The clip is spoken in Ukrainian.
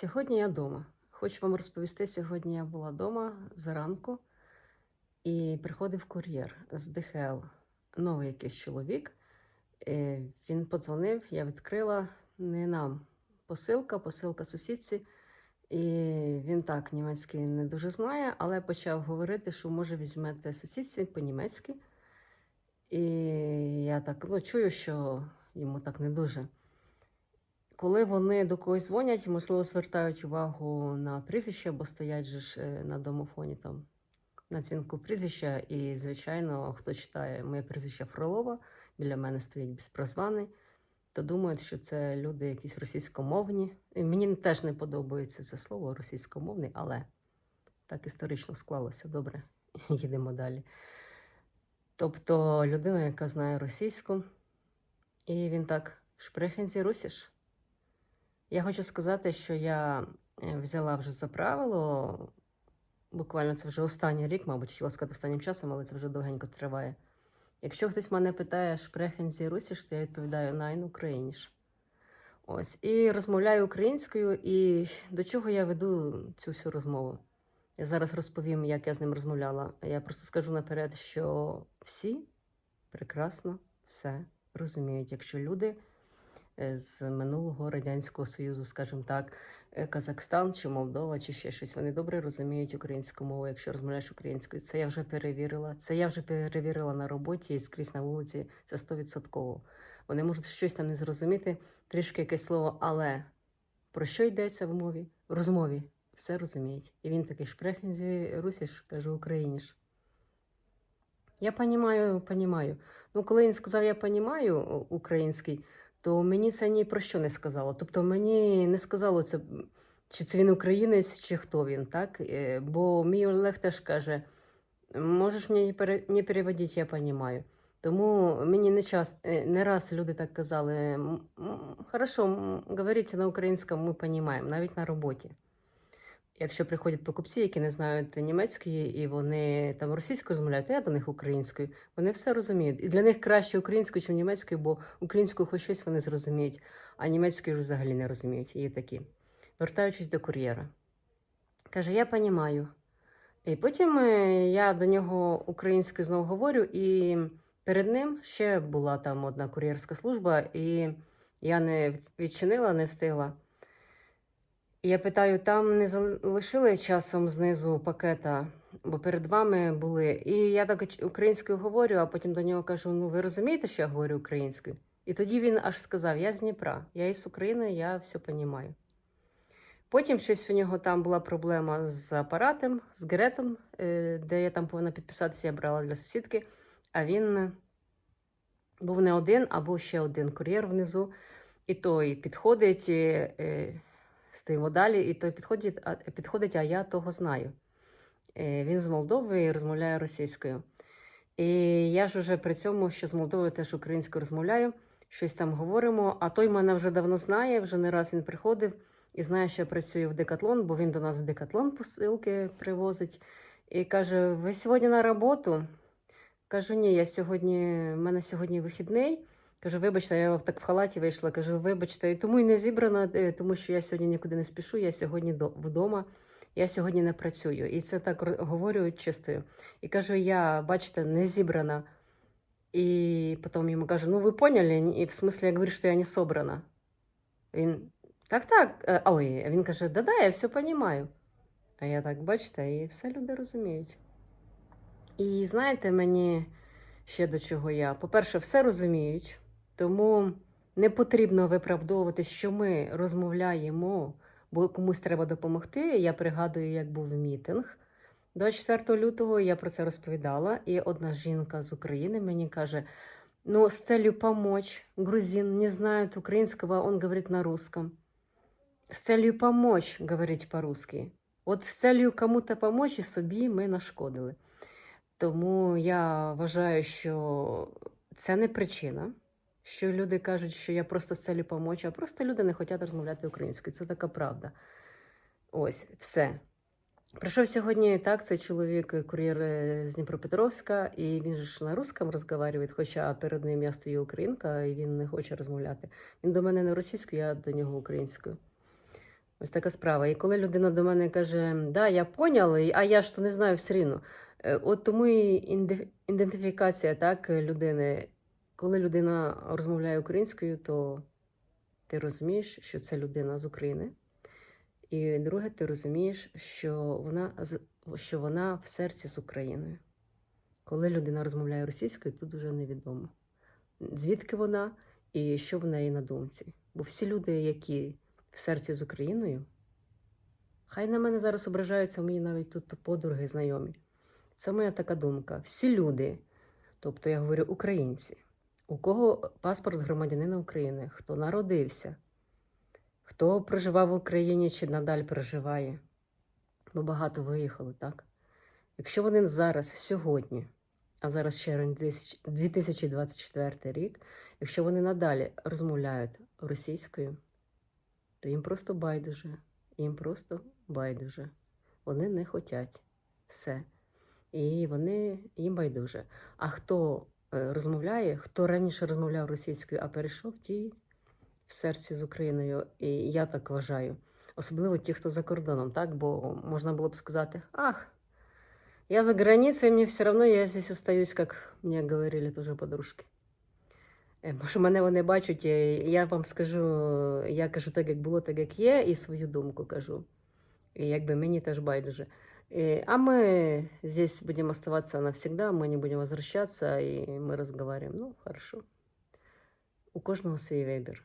Сьогодні я вдома. Хочу вам розповісти, сьогодні я була вдома зранку і приходив кур'єр з ДХЛ. Новий якийсь чоловік. Е, Він подзвонив, я відкрила не нам. Посилка, посилка сусідці. І він так німецький не дуже знає, але почав говорити, що може візьмете сусідці по-німецьки. І я так ну, чую, що йому так не дуже. Коли вони до когось дзвонять, можливо, звертають увагу на прізвище, бо стоять же ж е, на домофоні там на дзвінку прізвища. І, звичайно, хто читає моє прізвище Фролова, біля мене стоїть безпрозваний, то думають, що це люди якісь російськомовні. І мені теж не подобається це слово російськомовний, але так історично склалося. Добре, їдемо далі. Тобто людина, яка знає російську, і він так шпрехензі русіш. Я хочу сказати, що я е, взяла вже за правило, буквально це вже останній рік, мабуть, хотіла сказати останнім часом, але це вже довгенько триває. Якщо хтось мене питає шпрехензі русіш, то я відповідаю найн україніш. Ось. І розмовляю українською, і до чого я веду цю всю розмову? Я зараз розповім, як я з ним розмовляла. Я просто скажу наперед, що всі прекрасно все розуміють, якщо люди з минулого Радянського Союзу, скажімо так, е, Казахстан чи Молдова, чи ще щось, вони добре розуміють українську мову, якщо розмовляєш українською. Це я вже перевірила. Це я вже перевірила на роботі і скрізь на вулиці. Це стовідсотково. Вони можуть щось там не зрозуміти, трішки якесь слово, але про що йдеться в мові? В розмові все розуміють. І він такий шпрехензі русіш, кажу, україніш. Я понімаю, понімаю. Ну, коли він сказав, я понімаю український, то мені це ні про що не сказало. Тобто мені не сказало це, чи це він українець, чи хто він, так? Е, Бо мій Олег теж каже: можеш мені не переводити, я розумію. Тому мені не час е, не раз люди так казали: «М, м, хорошо, м, говоріть на українському, ми розуміємо, навіть на роботі. Якщо приходять покупці, які не знають німецької, і вони там російською розмовляють, а я до них українською, вони все розуміють. І для них краще українською, ніж німецькою, бо українською хоч щось вони зрозуміють, а німецькою взагалі не розуміють. Є такі. Вертаючись до кур'єра. Каже, я понімаю. І потім е, я до нього українською знову говорю, і перед ним ще була там одна кур'єрська служба, і я не відчинила, не встигла. Я питаю, там не залишили часом знизу пакета, бо перед вами були. І я так українською говорю, а потім до нього кажу: ну ви розумієте, що я говорю українською? І тоді він аж сказав: Я з Дніпра, я із України, я все розумію. Потім щось у нього там була проблема з апаратом, з гретом, е, де я там повинна підписатися, я брала для сусідки. А він був не один, а був ще один кур'єр внизу. І той підходить, е, стоїмо далі, і той підходить, підходить, а я того знаю. Е, Він з Молдови і розмовляє російською. І я ж уже при цьому, що з Молдови теж українською розмовляю, щось там говоримо. А той мене вже давно знає, вже не раз він приходив і знає, що я працюю в Декатлон, бо він до нас в Декатлон посилки привозить. І каже: Ви сьогодні на роботу? Кажу, ні, я сьогодні, в мене сьогодні вихідний. Кажу, вибачте, я так в халаті вийшла. Кажу, вибачте, і тому і не зібрана, е, тому що я сьогодні нікуди не спішу, я сьогодні вдома, я сьогодні не працюю. І це так говорю чистою. І кажу, я, бачите, не зібрана. І потім йому кажу, ну ви поняли? І в смислі я говорю, що я не собрана. Він так, так. е, а, Ой, він каже, да-да, я все розумію. А я так, бачите, і все люди розуміють. І знаєте, мені ще до чого я. По-перше, все розуміють, тому не потрібно виправдовуватись, що ми розмовляємо, бо комусь треба допомогти. Я пригадую, як був мітинг 24 лютого, я про це розповідала, і одна жінка з України мені каже: ну, з целью помочь, грузин не знает украинского, он говорит на русском. З целью помочь говорить по-русски. От з целью кому-то помочь і собі ми нашкодили. Тому я вважаю, що це не причина, що люди кажуть, що я просто з целью помочь, а просто люди не хочуть розмовляти українською. Це така правда. Ось, все. Прийшов сьогодні так, цей чоловік е, кур'єр е, з Дніпропетровська, і він ж на русском розмовляє, хоча перед ним я стою українка, і він не хоче розмовляти. Він до мене на російською, я до нього українською. Ось така справа. І коли людина до мене каже, да, я поняла, а я ж то не знаю все рівно. Е, От тому і ідентифікація так, людини. Коли людина розмовляє українською, то ти розумієш, що це людина з України. І друге, ти розумієш, що вона, що вона в серці з Україною. Коли людина розмовляє російською, тут уже невідомо. Звідки вона і що в неї на думці. Бо всі люди, які в серці з Україною, хай на мене зараз ображаються мої навіть тут подруги знайомі. Це моя така думка. Всі люди, тобто я говорю українці, у кого паспорт громадянина України, хто народився, хто проживав в Україні чи надалі проживає, бо багато виїхали, так? Якщо вони зараз, сьогодні, а зараз червень 2024 рік, якщо вони надалі розмовляють російською, то їм просто байдуже. Їм просто байдуже. Вони не хотять все. І вони їм байдуже. А хто розмовляє, хто раніше розмовляв російською, а перейшов ті в серці з Україною, і я так вважаю. Особливо ті, хто за кордоном, так? Бо можна було б сказати, ах, я за границей, мне все равно, я здесь остаюсь, как мне говорили тоже подружки. Е, що мене вони бачать, е, я вам скажу, я кажу так, як було, так як є, і свою думку кажу. І якби мені теж байдуже. Е, А мы здесь будем оставаться навсегда, мы не будем возвращаться, и мы разговариваем. Ну, хорошо. У кожного свій вибір.